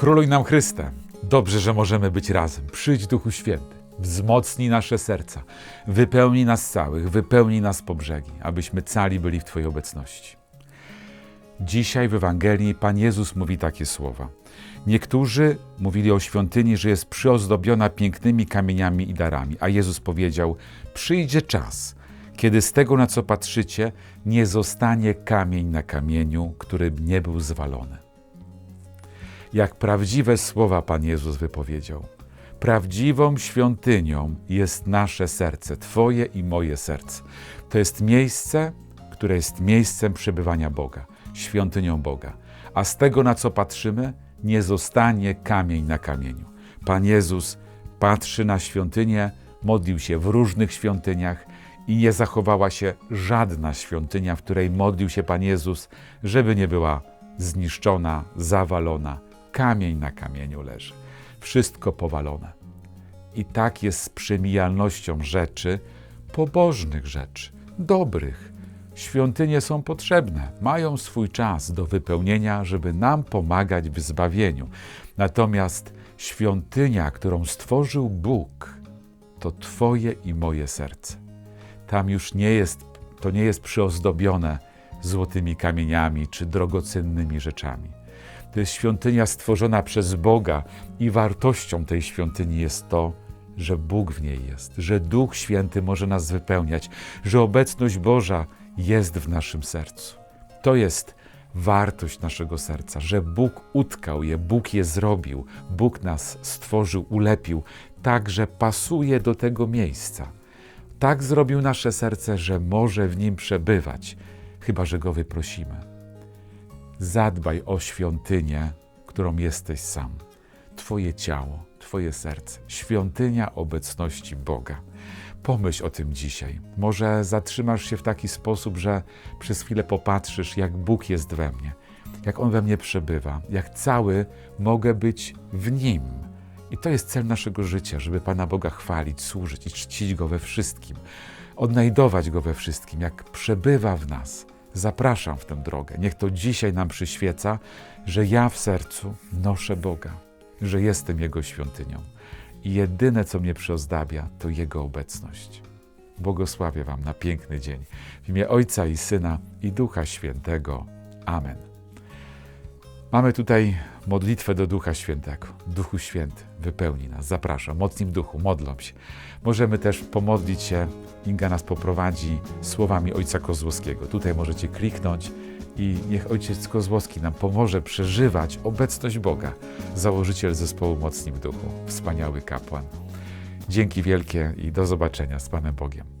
Króluj nam Chryste. Dobrze, że możemy być razem. Przyjdź Duchu Święty. Wzmocnij nasze serca. Wypełnij nas całych, wypełnij nas po brzegi, abyśmy cali byli w Twojej obecności. Dzisiaj w Ewangelii Pan Jezus mówi takie słowa. Niektórzy mówili o świątyni, że jest przyozdobiona pięknymi kamieniami i darami, a Jezus powiedział: Przyjdzie czas, kiedy z tego, na co patrzycie, nie zostanie kamień na kamieniu, który nie był zwalony. Jak prawdziwe słowa Pan Jezus wypowiedział. Prawdziwą świątynią jest nasze serce, Twoje i moje serce. To jest miejsce, które jest miejscem przebywania Boga, świątynią Boga. A z tego, na co patrzymy, nie zostanie kamień na kamieniu. Pan Jezus patrzy na świątynię, modlił się w różnych świątyniach i nie zachowała się żadna świątynia, w której modlił się Pan Jezus, żeby nie była zniszczona, zawalona. Kamień na kamieniu leży. Wszystko powalone. I tak jest z przemijalnością rzeczy, pobożnych rzeczy, dobrych. Świątynie są potrzebne, mają swój czas do wypełnienia, żeby nam pomagać w zbawieniu. Natomiast świątynia, którą stworzył Bóg, to Twoje i moje serce. Tam już nie jest, to nie jest przyozdobione złotymi kamieniami czy drogocennymi rzeczami. To jest świątynia stworzona przez Boga i wartością tej świątyni jest to, że Bóg w niej jest, że Duch Święty może nas wypełniać, że obecność Boża jest w naszym sercu. To jest wartość naszego serca, że Bóg utkał je, Bóg je zrobił, Bóg nas stworzył, ulepił, tak, że pasuje do tego miejsca. Tak zrobił nasze serce, że może w nim przebywać, chyba że go wyprosimy. Zadbaj o świątynię, którą jesteś sam. Twoje ciało, Twoje serce, świątynia obecności Boga. Pomyśl o tym dzisiaj. Może zatrzymasz się w taki sposób, że przez chwilę popatrzysz, jak Bóg jest we mnie, jak On we mnie przebywa, jak cały mogę być w Nim. I to jest cel naszego życia, żeby Pana Boga chwalić, służyć i czcić Go we wszystkim, odnajdować Go we wszystkim, jak przebywa w nas. Zapraszam w tę drogę. Niech to dzisiaj nam przyświeca, że ja w sercu noszę Boga, że jestem Jego świątynią. I jedyne, co mnie przyozdabia, to Jego obecność. Błogosławię Wam na piękny dzień. W imię Ojca i Syna i Ducha Świętego. Amen. Mamy tutaj modlitwę do Ducha Świętego. Duchu Święty, wypełni nas. Zapraszam. Mocni w duchu, modlą się. Możemy też pomodlić się. Inga nas poprowadzi słowami Ojca Kozłowskiego. Tutaj możecie kliknąć i niech Ojciec Kozłowski nam pomoże przeżywać obecność Boga. Założyciel zespołu Mocni w duchu. Wspaniały kapłan. Dzięki wielkie i do zobaczenia z Panem Bogiem.